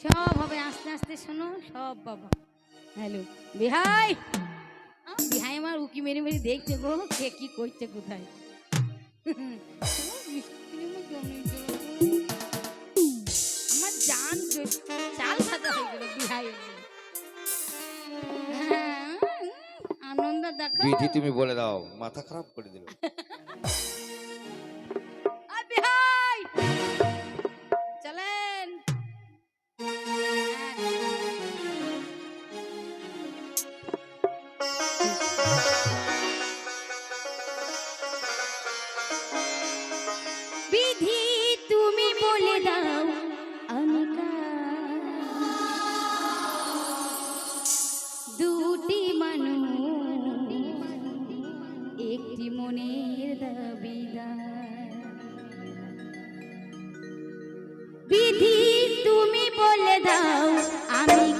সব হবে আস্তে আস্তে শোনো সব বাবা হ্যালো বিহাই! বিহাই আমার উকি মেরে মেরে দেখছে গো কে কি করছে কোথায়? আমার জান চাল ভাজা হয়ে গেল বিহাই। হ্যাঁ, আনন্দ দেখো। তুমি বলে দাও মাথা খারাপ করে দিল। মানুষ একটি মনের দাবিদার। বিধি তুমি বলে দাও আমি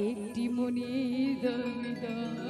একটি মনির দাবিদার